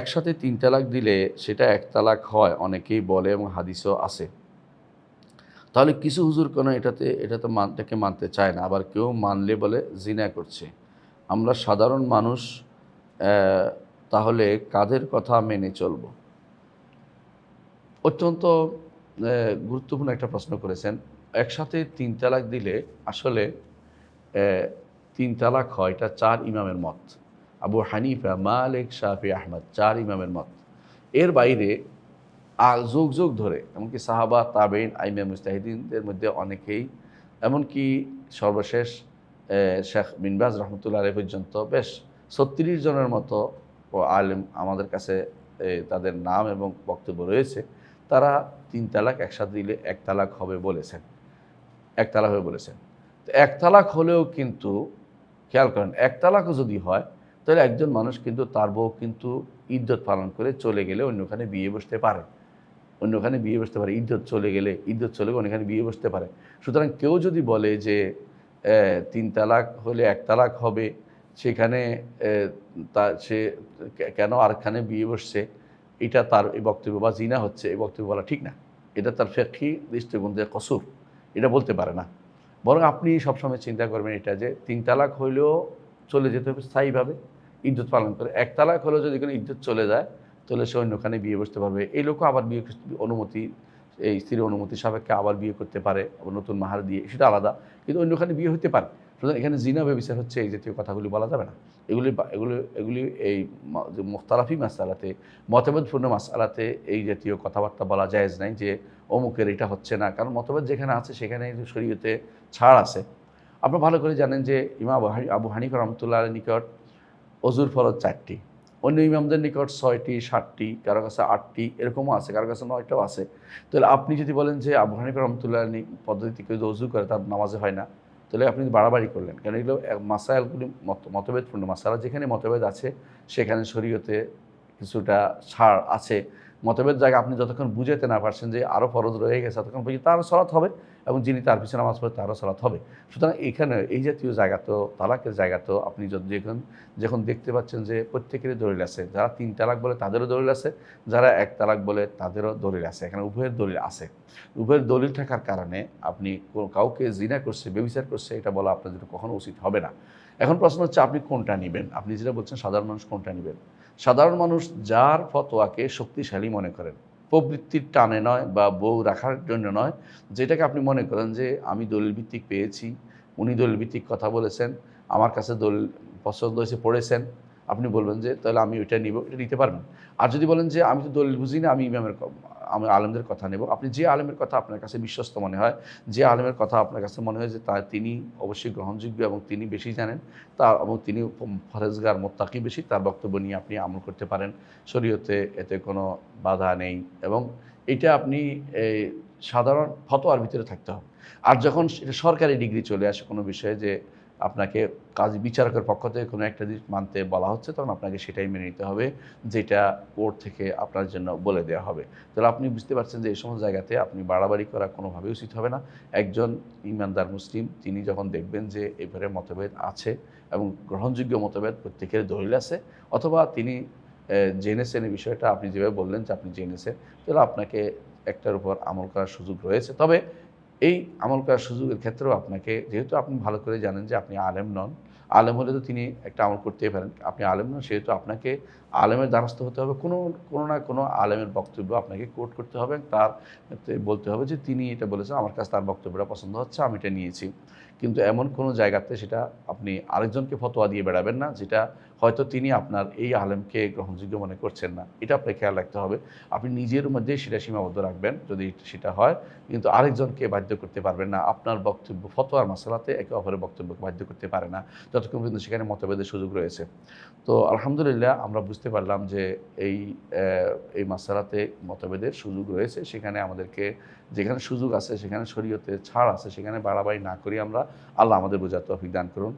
একসাথে তিন তালাক দিলে সেটা এক তালাক হয়, অনেকেই বলে এবং হাদিসও আছে। তাহলে কিছু হুজুর কেন এটাতে এটা তো মানটাকে মানতে চায় না? আবার কেউ মানলে বলে জিনা করছে। আমরা সাধারণ মানুষ তাহলে কাদের কথা মেনে চলব? অত্যন্ত গুরুত্বপূর্ণ একটা প্রশ্ন করেছেন। একসাথে তিন তালাক দিলে আসলে তিন তালাক হয়, এটা চার ইমামের মত। আবু হানিফা, মালিক, শাফি, আহমদ, চার ইমামের মত। এর বাইরে যুগ যুগ ধরে, এমনকি সাহাবা, তাবেইন, আইমা মুস্তাহিদিনদের মধ্যে অনেকেই, এমনকি সর্বশেষ শেখ বিনবাজ রহমতুল্লাহ আলী পর্যন্ত বেশ ছত্রিশ জনের মতো আলেম আমাদের কাছে তাদের নাম এবং বক্তব্য রয়েছে। তারা তিন তালাক একসাথে দিলে এক তালাক হবে বলেছেন। এক তালাক হবে বলেছেন। তো এক তালাক হলেও কিন্তু, খেয়াল করেন, এক তালাকও যদি হয় তাহলে একজন মানুষ কিন্তু তার বউ কিন্তু ইদ্যত পালন করে চলে গেলে অন্যখানে বিয়ে বসতে পারে। অন্যখানে বিয়ে বসতে পারে ইদ্যত চলে গেলে ইদ্যত চলে গেলে অন্যখানে বিয়ে বসতে পারে। সুতরাং কেউ যদি বলে যে তিন তালাক হলে এক তালাক হবে, সেখানে তা, সে কেন আরেকখানে বিয়ে বসছে? এটা তার এই বক্তব্য বা জিনা হচ্ছে, এই বক্তব্য বলা ঠিক না। এটা তার ফেকি দৃষ্টিকোণ থেকে কসুর। এটা বলতে পারে না। বরং আপনি সবসময় চিন্তা করবেন এটা যে, তিন তালাক হইলেও চলে যেতে হবে স্থায়ীভাবে, ইজ্জত পালন করে। এক তালাক হলেও যদি কোনো ইজ্জত চলে যায়, তাহলে সে অন্যখানে বিয়ে বসতে পারবে। এই লোকও আবার বিয়ে অনুমতি, এই স্ত্রীর অনুমতি সাপেক্ষে আবার বিয়ে করতে পারে নতুন মাহার দিয়ে, সেটা আলাদা। কিন্তু অন্যখানে বিয়ে হতে পারে। সুতরাং এখানে জিনা ব্যবচার হচ্ছে, এই জাতীয় কথাগুলি বলা যাবে না। এগুলি এগুলি এগুলি এই মুখতারাফি মাসালাতে মতভেদপূর্ণ মাসালাতে এই জাতীয় কথাবার্তা বলা জায়েজ নাই যে অমুকের এটা হচ্ছে না। কারণ মতভেদ যেখানে আছে, সেখানে শরীয়তে ছাড় আছে। আপনারা ভালো করে জানেন যে ইমাম আবু হানি- আবু হানিফা রহমতুল্লাহ নিকট অজুর ফরজ চারটি। অন্য ইমামদের নিকট ছয়টি, সাতটি, কারও কাছে আটটি, এরকমও আছে, কারও কাছে নয়টাও আছে। তাহলে আপনি যদি বলেন যে আবু হানিফা রহমতুল্লাহ পদ্ধতিতে কেউ যদি অজু করে, তার নামাজে হয় না, তাহলে আপনি বাড়াবাড়ি করলেন। কারণ এগুলো মত, মতভেদপূর্ণ। মাসালা যেখানে মতভেদ আছে, সেখানে শরীয়তে কিছুটা ছাড় আছে। মতভেদ জায়গা আপনি যতক্ষণ বুঝাতে না পারছেন যে আরও ফরজ রয়ে গেছে, ততক্ষণ বুঝি তারও সলাৎ হবে এবং যিনি তার পিছনে নামাজ পড়ে তারও সলাৎ হবে। সুতরাং এখানে এই জাতীয় জায়গা তো, তালাকের জায়গা তো আপনি যদি যখন যখন দেখতে পাচ্ছেন যে প্রত্যেকেরই দলিল আছে, যারা তিন তালাক বলে তাদেরও দলিল আছে, যারা এক তালাক বলে তাদেরও দলিল আছে। এখানে উভয়ের দলিল আছে। উভয়ের দলিল থাকার কারণে আপনি কাউকে জিনা করছে বেবিচার করছে, এটা বলা আপনার জন্য কখনো উচিত হবে না। এখন প্রশ্ন হচ্ছে, আপনি কোনটা নেবেন? আপনি যেটা বলছেন, সাধারণ মানুষ কোনটা নেবেন? সাধারণ মানুষ যার ফতোয়াকে শক্তিশালী মনে করেন। প্রবৃত্তির টানে নয় বা বউ রাখার জন্য নয়, যেটাকে আপনি মনে করেন যে, আমি দলিল ভিত্তিক পেয়েছি, উনি দলিল ভিত্তিক কথা বলেছেন, আমার কাছে দলিল পছন্দ হয়েছে, পড়েছেন, আপনি বলবেন যে, তাহলে আমি ওইটা নিব এটা নিতে পারবেন। আর যদি বলেন যে, আমি তো দলিল বুঝি না আমি ইমামের আমি আলেমদের কথা নেব। আপনি যে আলেমের কথা আপনার কাছে বিশ্বস্ত মনে হয়, যে আলেমের কথা আপনার কাছে মনে হয় যে তা তিনি অবশ্যই গ্রহণযোগ্য এবং তিনি বেশি জানেন তার এবং তিনি ফরেজগার মোত্তাকি বেশি, তার বক্তব্য নিয়ে আপনি আমল করতে পারেন। শরীয়তে এতে কোনো বাধা নেই এবং এটা আপনি সাধারণ ফতোয়ার ভিতরে থাকতে হবে। আর যখন সরকারি ডিগ্রি চলে আসে কোনো বিষয়ে যে আপনাকে কাজ বিচারকের পক্ষ থেকে কোনো একটা জিনিস মানতে বলা হচ্ছে, তখন আপনাকে সেটাই মেনে নিতে হবে, যেটা কোর্ট থেকে আপনার জন্য বলে দেওয়া হবে। তাহলে আপনি বুঝতে পারছেন যে এই সমস্ত জায়গাতে আপনি বাড়াবাড়ি করা কোনোভাবে উচিত হবে না। একজন ইমানদার মুসলিম, তিনি যখন দেখবেন যে এবারে মতভেদ আছে এবং গ্রহণযোগ্য মতভেদ প্রত্যেকের দলিল আছে, অথবা তিনি জেনেছেন এই বিষয়টা, আপনি যেভাবে বললেন যে আপনি জেনেছেন, তাহলে আপনাকে একটার উপর আমল করার সুযোগ রয়েছে। তবে এই আমল করার সুযোগের ক্ষেত্রেও আপনাকে, যেহেতু আপনি ভালো করে জানেন যে আপনি আলেম নন, আলেম হলে তো তিনি একটা আমল করতেই পারেন। আপনি আলেম নন, সেহেতু আপনাকে আলেমের দ্বারস্থ হতে হবে। কোনো কোনো না কোনো আলেমের বক্তব্য আপনাকে কোট করতে হবে। তার বলতে হবে যে তিনি এটা বলেছেন, আমার কাছে তার বক্তব্যটা পছন্দ হচ্ছে, আমি এটা নিয়েছি। কিন্তু এমন কোনো জায়গাতে সেটা আপনি আরেকজনকে ফতোয়া দিয়ে বেড়াবেন না, যেটা হয়তো তিনি আপনার এই আলেমকে গ্রহণযোগ্য মনে করছেন না। এটা আপনাকে খেয়াল রাখতে হবে। আপনি নিজের মধ্যেই সেটা সীমাবদ্ধ রাখবেন। যদি সেটা হয়, কিন্তু আরেকজনকে বাধ্য করতে পারবেন না। আপনার বক্তব্য, ফতোয়ার মশলাতে একে অপরের বক্তব্যকে বাধ্য করতে পারে না। যতক্ষণ পর্যন্ত সেখানে মতভেদের সুযোগ রয়েছে। তো আলহামদুলিল্লাহ, আমরা বুঝতে পারলাম যে এই এই মশলাতে মতভেদের সুযোগ রয়েছে। সেখানে আমাদেরকে যেখানে সুযোগ আছে, সেখানে শরীয়তে ছাড় আছে, সেখানে বাড়াবাড়ি না করি আমরা আল্লাহ আমাদের বোঝার তৌফিক দান করুন।